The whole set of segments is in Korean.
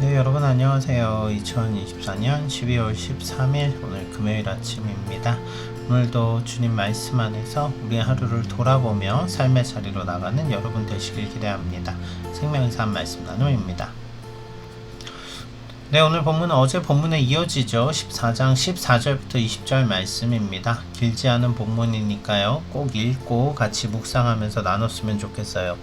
네, 여러분 안녕하세요. 2024년 12월 13일 오늘 금요일 아침입니다. 오늘도 주님 말씀 안에서 우리 하루를 돌아보며 삶의 자리로 나가는 여러분 되시길 기대합니다. 생명의 삶 말씀 나눔입니다. 네, 오늘 본문은 어제 본문에 이어지죠. 14장 14절부터 20절 말씀입니다. 길지 않은 본문이니까요. 꼭 읽고 같이 묵상하면서 나눴으면 좋겠어요.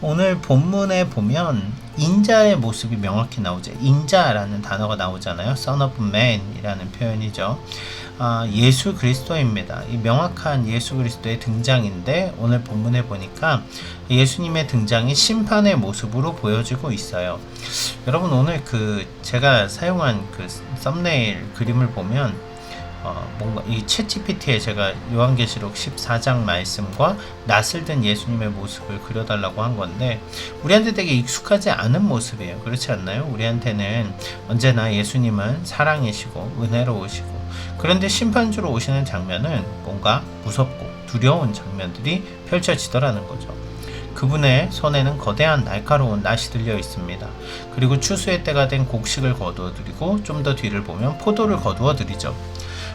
오늘 본문에 보면 인자의 모습이 명확히 나오죠. 인자라는 단어가 나오잖아요. Son of Man이라는 표현이죠. 아, 예수 그리스도입니다. 이 명확한 예수 그리스도의 등장인데 오늘 본문에 보니까 예수님의 등장이 심판의 모습으로 보여지고 있어요. 여러분 오늘 그 제가 사용한 그 썸네일 그림을 보면 어, 뭔가 이 챗GPT에 제가 요한계시록 14장 말씀과 낯을 든 예수님의 모습을 그려달라고 한 건데 우리한테 되게 익숙하지 않은 모습이에요. 그렇지 않나요? 우리한테는 언제나 예수님은 사랑이시고 은혜로우시고 그런데 심판주로 오시는 장면은 뭔가 무섭고 두려운 장면들이 펼쳐지더라는 거죠. 그분의 손에는 거대한 날카로운 낫이 들려 있습니다. 그리고 추수의 때가 된 곡식을 거두어 드리고 좀 더 뒤를 보면 포도를 거두어 드리죠.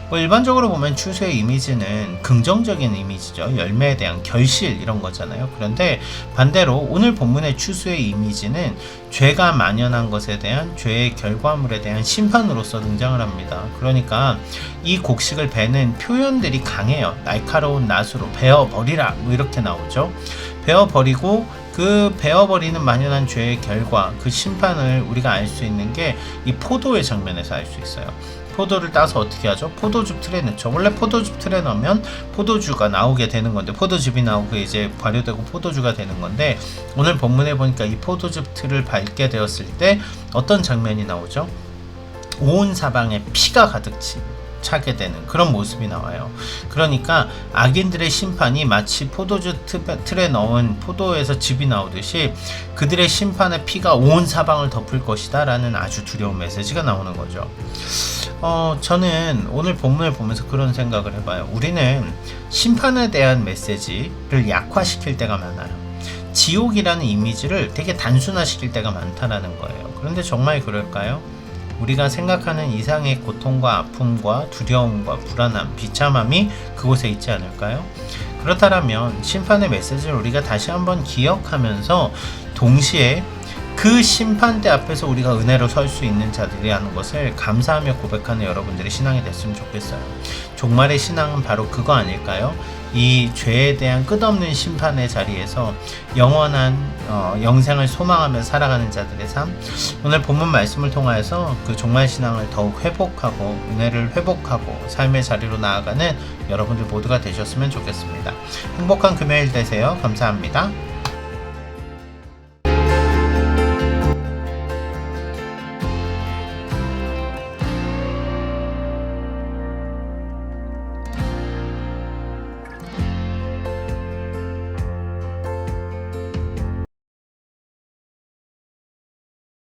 뭐 일반적으로 보면 추수의 이미지는 긍정적인 이미지죠. 열매에 대한 결실 이런 거잖아요. 그런데 반대로 오늘 본문의 추수의 이미지는 죄가 만연한 것에 대한 죄의 결과물에 대한 심판으로서 등장을 합니다. 그러니까 이 곡식을 베는 표현들이 강해요. 날카로운 낫으로 베어 버리라 뭐 이렇게 나오죠. 베어 버리고 그 베어버리는 만연한 죄의 결과, 그 심판을 우리가 알 수 있는 게 이 포도의 장면에서 알 수 있어요. 포도를 따서 어떻게 하죠? 포도즙 틀에 넣죠. 원래 포도즙 틀에 넣으면 포도주가 나오게 되는 건데 포도즙이 나오고 이제 발효되고 포도주가 되는 건데 오늘 본문에 보니까 이 포도즙 틀을 밟게 되었을 때 어떤 장면이 나오죠? 온 사방에 피가 가득 치 차게 되는 그런 모습이 나와요. 그러니까 악인들의 심판이 마치 포도주 틀에 넣은 포도에서 즙이 나오듯이 그들의 심판의 피가 온 사방을 덮을 것이다 라는 아주 두려운 메시지가 나오는 거죠. 어, 저는 오늘 본문을 보면서 그런 생각을 해봐요. 우리는 심판에 대한 메시지를 약화시킬 때가 많아요. 지옥이라는 이미지를 되게 단순화시킬 때가 많다라는 거예요. 그런데 정말 그럴까요? 우리가 생각하는 이상의 고통과 아픔과 두려움과 불안함, 비참함이 그곳에 있지 않을까요? 그렇다면 심판의 메시지를 우리가 다시 한번 기억하면서 동시에 그 심판대 앞에서 우리가 은혜로 설 수 있는 자들이라는 것을 감사하며 고백하는 여러분들의 신앙이 됐으면 좋겠어요. 종말의 신앙은 바로 그거 아닐까요? 이 죄에 대한 끝없는 심판의 자리에서 영원한 어, 영생을 소망하며 살아가는 자들의 삶. 오늘 본문 말씀을 통하여서 그 종말 신앙을 더욱 회복하고 은혜를 회복하고 삶의 자리로 나아가는 여러분들 모두가 되셨으면 좋겠습니다. 행복한 금요일 되세요. 감사합니다.